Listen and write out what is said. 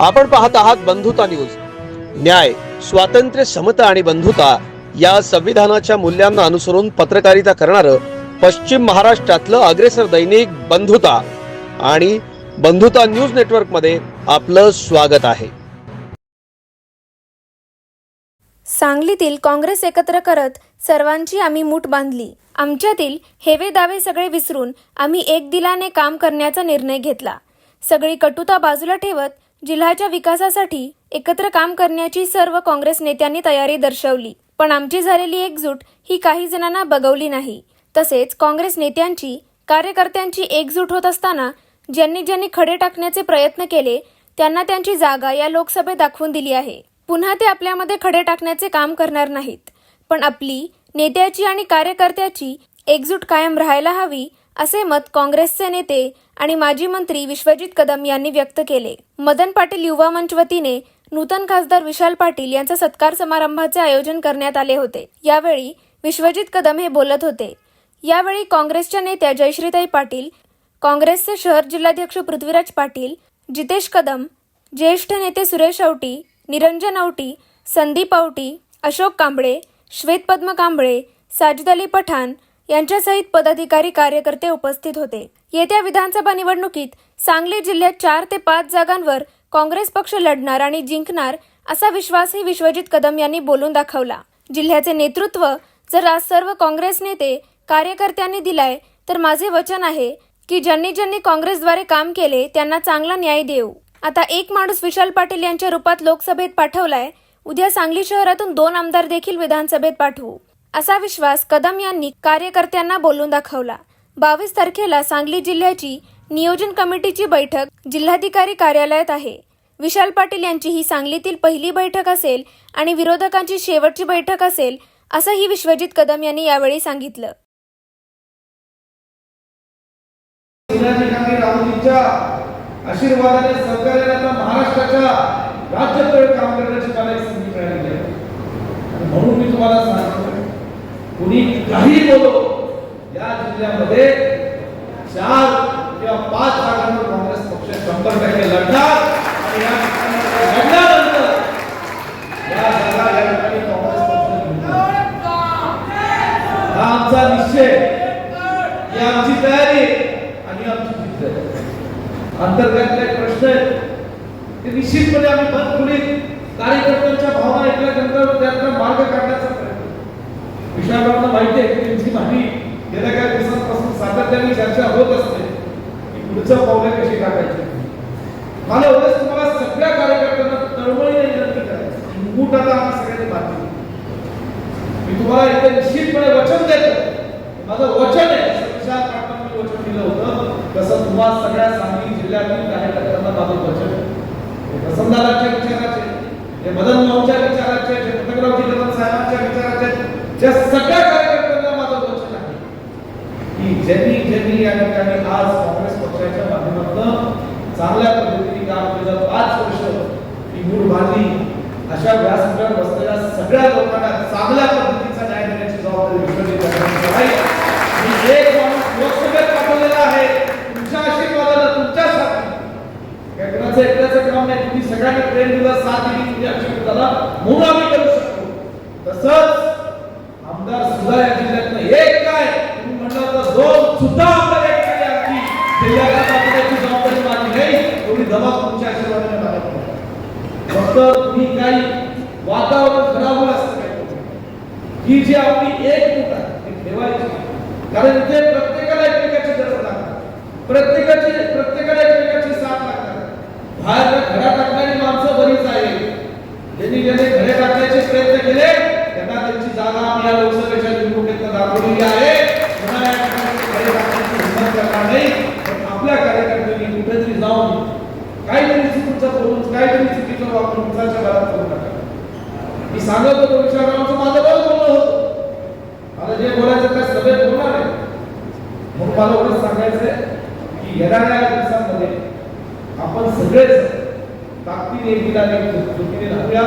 आपण पाहत आहात बंधुता न्यूज. न्याय स्वातंत्र्य समता आणि बंधुता या संविधानाच्या मूल्यांना अनुसरून पत्रकारिता करणारं पश्चिम महाराष्ट्रातलं अग्रेसर दैनिक बंधुता आणि बंधुता न्यूज नेटवर्कमध्ये आपलं स्वागत आहे. सांगलीतील काँग्रेस एकत्र करत सर्वांची आम्ही मूठ बांधली. आमच्यातील हेवे दावे सगळे विसरून आम्ही एक दिलाने काम करण्याचा निर्णय घेतला. सगळी कटुता बाजूला ठेवत जिल्ह्याच्या विकासासाठी एकत्र काम करण्याची सर्व काँग्रेस नेत्यांनी तयारी दर्शवली. पण आमची झालेली एकजूट ही काही जणांना बगवली नाही. तसेच काँग्रेस नेत्यांची कार्यकर्त्यांची एकजूट होत असताना ज्यांनी ज्यांनी खडे टाकण्याचे प्रयत्न केले त्यांना त्यांची जागा या लोकसभेत दाखवून दिली आहे. पुन्हा ते आपल्यामध्ये खडे टाकण्याचे काम करणार नाहीत. पण आपली नेत्याची आणि कार्यकर्त्याची एकजूट कायम राहायला हवी असे मत काँग्रेसचे नेते आणि माजी मंत्री विश्वजित कदम यांनी व्यक्त केले. मदन पाटील युवा मंच वतीने नूतन खासदार विशाल पाटील यांचा सत्कार समारंभाचे आयोजन करण्यात आले होते. यावेळी विश्वजित कदम हे बोलत होते. यावेळी काँग्रेसच्या नेत्या जयश्रीताई पाटील काँग्रेसचे शहर जिल्हाध्यक्ष पृथ्वीराज पाटील जितेश कदम ज्येष्ठ नेते सुरेश औटी निरंजन औटी संदीप औटी अशोक कांबळे श्वेतपद्म कांबळे साजिद अली पठाण यांच्यासहित पदाधिकारी कार्यकर्ते उपस्थित होते. येत्या विधानसभा निवडणुकीत सांगली जिल्ह्यात चार ते पाच जागांवर काँग्रेस पक्ष लढणार आणि जिंकणार असा विश्वासही विश्वजित कदम यांनी बोलून दाखवला. जिल्ह्याचे नेतृत्व जर आज सर्व काँग्रेस नेते कार्यकर्त्यांनी दिलाय तर माझे वचन आहे की ज्यांनी ज्यांनी काँग्रेसद्वारे काम केले त्यांना चांगला न्याय देऊ. आता एक माणूस विशाल पाटील यांच्या रूपात लोकसभेत पाठवलाय उद्या सांगली शहरातून दोन आमदार देखील विधानसभेत पाठवू. असा विश्वास कदम यांनी कार्यकर्त्यांना बोलून दाखवला. बावीस तारखेला सांगली जिल्ह्याची नियोजन कमिटीची बैठक जिल्हाधिकारी कार्यालयात आहे. विशाल पाटील यांची ही सांगलीतील पहिली बैठक असेल आणि विरोधकांची शेवटची बैठक असेल असंही विश्वजित कदम यांनी यावेळी सांगितलं. आशीर्वादाने आता महाराष्ट्राच्या राज्याकडे काम करण्याची मला एक संधी मिळालेली आहे आणि म्हणून मी तुम्हाला सांगतो कुणी काही बोलो या जिल्ह्यामध्ये चार किंवा पाच जागांवर काँग्रेस पक्ष शंभर टक्के लढणार आणि या लढल्यानंतर या जागा या ठिकाणी काँग्रेस पक्ष हा आमचा निश्चय. ही आमची तयारी आणि आमची जिद्द. आहे अंतर्गत काही प्रश्न आहे ते निश्चितपणे आम्ही बंद खोलीत कार्यकर्त्यांच्या भावना ऐकल्यानंतर त्यांना मार्ग काढण्याचा प्रयत्न करू. माहिती आहे की त्यांची माझी गेल्या काही दिवसांपासून सातत्याने चर्चा होत असते. की पुढचं पावलं कशी टाकायची? मला एवढंच तुम्हाला सगळ्या कार्यकर्त्यांना तळमळीने विनंती करायची. मुकुट आता आम्ही सगळ्यांनी बांधली. मी तुम्हाला इथे निश्चितपणे वचन देतो. माझं वचन आहे. विशाल पाटलांनी मी वचन दिलं होतं. तसं तुम्हाला सगळ्या सांगली जिल्ह्यातील कार्यकर्त्यांना माझं वचन आहे. हे वसंतदादांच्या विचाराचे हे मदन मोहनच्या विचाराचे हे पतंगरावजी कदम साहेबांच्या विचाराचे ज्या सगळ्या कार्यकर्त्यांना माझं वचन आहे की ज्यांनी ज्यांनी या ठिकाणी आज काँग्रेस पक्षाच्या माध्यमातून चांगल्या पद्धतीने काम केलं पाच वर्ष ही मूळ बांधली अशा व्यासपीठावर बसलेल्या सगळ्या लोकांना चांगल्या पद्धतीचा न्याय देण्याची जबाबदारी विश्वजित आहे. मी एक माणूस लोकसभेत पाठवलेला आहे तुमच्या आशीर्वादाला तुमच्यासाठी काय कुणाचं एकट्याचं काम नाही तुम्ही सगळ्यांनी प्रेम दिला साथ दिली तुमच्या आशीर्वादाला म्हणून आम्ही करू शकतो. तसंच आमदार सुद्धा या जिल्ह्यातनं एक काय तुम्ही म्हणलं तर दोन सुद्धा आमदार या ठिकाणी आमची जिल्ह्याला पाठवण्याची जबाबदारी माझी नाही एवढी दबाव तुमच्या आशीर्वादाने मला फक्त तुम्ही काही वातावरण खराब असतं काही ही जी आपली एक आहे ठेवायची कारण ते प्रत्येकाला एकमेकाची गरज प्रत्येकाची प्रत्येकाला एकमेकाची साथ लागतात बाहेर घरा टाकणारी माणसं बरीच आहे ज्यांनी ज्यांनी घरे टाकण्याचे प्रयत्न केले त्यांना त्यांची जागा या लोकसभेच्या निवडणुकीत दाखवलेली आहे पुन्हा या ठिकाणी घरे टाकण्याची हिंमत करणार नाही आपल्या कार्यकर्त्यांनी कुठेतरी जाऊन काहीतरी चुकीचं बोलून काहीतरी चुकीचं वापरून उंचाच्या घरात करू नका मी सांगत होतो विचारांचं माझं बरं बोलणं होतं? मला जे बोलायचं त्या सभेत बोलणार आहे. म्हणून मला एवढंच सांगायचंय की येणाऱ्या दिवसांमध्ये आपण सगळेच ताकदीने एकीला एक जुटीने राहूया